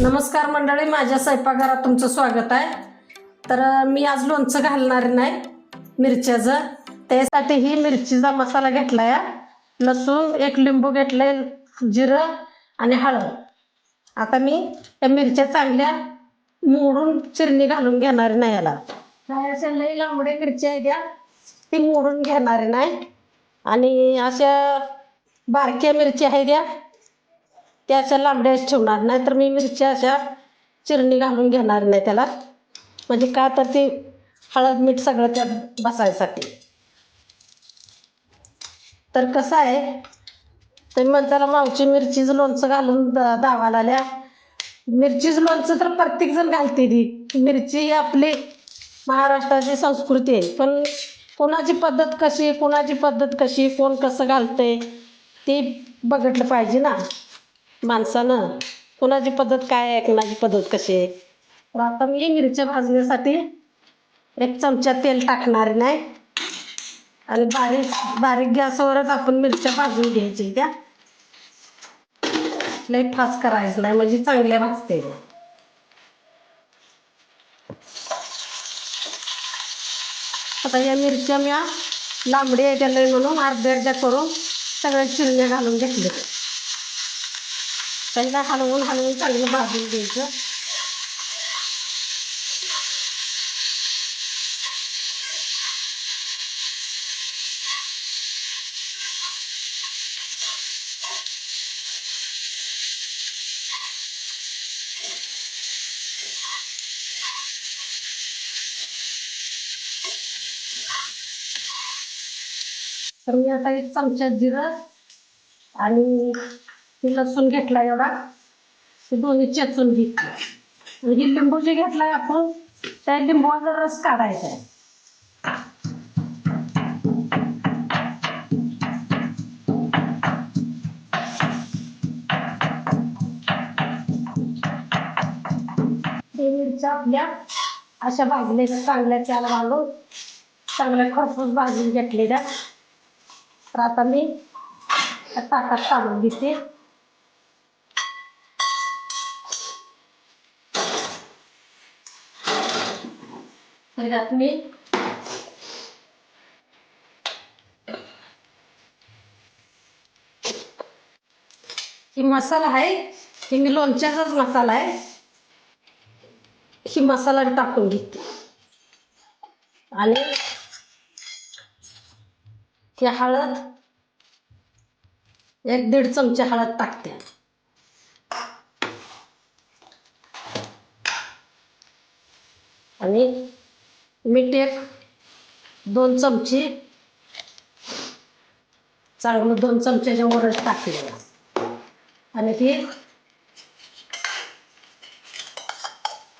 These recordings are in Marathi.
नमस्कार मंडळी माझ्या स्वयंपाकघरात तुमचं स्वागत आहे. तर मी आज लोणचं घालणार नाही मिरच्याचं. त्यासाठी ही मिरचीचा मसाला घेतला आहे लसूण एक लिंबू घेतलंय जिरं आणि हळद. आता मी त्या मिरच्या चांगल्या मोडून चिरणी घालून घेणार नाही याला. अशा लई लांबड्या मिरच्या आहेत त्या ती मोडून घेणार नाही. आणि अशा बारक्या मिरच्या आहेत त्या त्या अशा लांबड्याच ठेवणार नाही तर मी मिरच्या अशा चिरणी घालून घेणार नाही त्याला. म्हणजे का तर ती हळद मीठ सगळं त्यात बसायसाठी. तर कसं आहे तुम्ही म्हणताना मावची मिरचीचं लोणचं घालून द- दावाला आल्या मिरचीचं लोणचं तर प्रत्येकजण घालते ती. मिरची ही आपली महाराष्ट्राची संस्कृती आहे. पण कोणाची पद्धत कशी कोणाची पद्धत कशी कोण कसं घालतंय ते बघितलं पाहिजे ना. माणसानं? कोणाची पद्धत काय आहे? कोणाची पद्धत कशी आहे? तर आता मी मिरच्या भाजण्यासाठी एक चमचा तेल टाकणार नाही. आणि बारीक बारीक गॅसवरच आपण मिरच्या भाजून घ्यायची त्या. लई फास करायचं नाही म्हणजे चांगल्या भाजते आता या मिरच्या मी लांबडी आहे त्याला म्हणून अर्ध्या अर्ध्या करून सगळ्या चिरण्या घालून घेतले पहिला हलवून हलवून चांगलं भाजून घ्यायचं तर मी आता एक चमचा जिरं आणि लसूण घेतला एवढा. ते दोन्ही चेचून घेतलं. आणि ही लिंबू जे घेतलाय आपण त्या लिंबूचा रस काढायचा आहे ते मिरच्या आपल्या अशा भाजले चांगल्या त्याला घालून चांगल्या खरपूस भाजून घेतलेल्या. तर आता मी त्या ताटात काढून घेते. तर मी ही मसाला आहे ही मी लोणच्याचाच मसाला आहे ही मसाला टाकून घेते आणि ही हळद एक दीड चमचे हळद टाकते आणि मीठ एक दोन चमचे. चांगलं दोन चमच्याच्या वरच टाकले आणि ते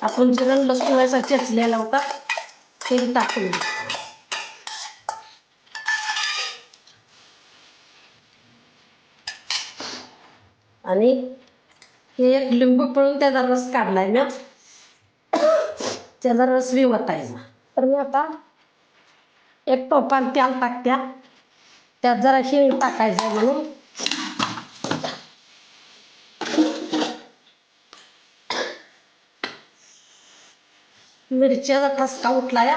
आपण जिरण लसूणाचा चेचलेला होता ते टाकून आणि हे एक लिंबू पळून त्याचा रस काढलाय ना त्याचा रस बी ना तर मी आता एक टोपान तेल टाकत्या त्यात जरा हिंग टाकायचं म्हणून. मिरच्याचा ठसका उठला या.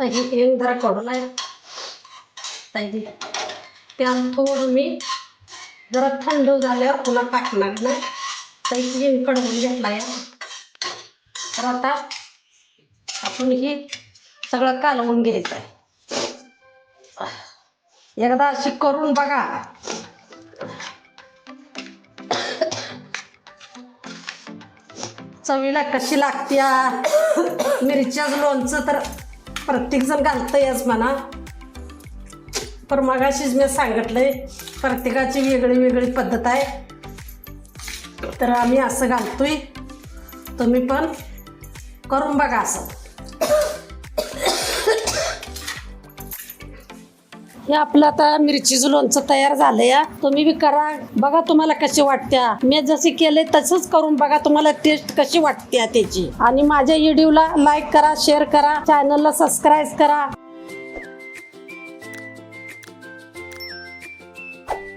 तर हे हिंगकडून आहे ताई त्यात थोडं मी जरा थंड झाल्यावर पुन्हा टाकणार ना. तर कडवून घेतला आहे तर आता आपण हे सगळं कालवून घ्यायचं आहे. एकदा अशी करून बघा. चवीला कशी लागत्या मिरच्याचं लोणचं तर प्रत्येकजण घालतंयच म्हणा. पण मगाशीच मी सांगितलंय प्रत्येकाची वेगळी वेगळी पद्धत आहे. तर आम्ही असं घालतोय. तुम्ही पण करून बघा असं. हे आपलं आता मिरचीचं लोणचं तयार झालं या तुम्ही बी करा. बघा तुम्हाला कशी वाटत्या. मी जसे केले तसंच करून बघा तुम्हाला टेस्ट कशी वाटते त्याची. आणि माझ्या व्हिडिओला लाईक करा शेअर करा. चॅनलला सबस्क्राईब करा.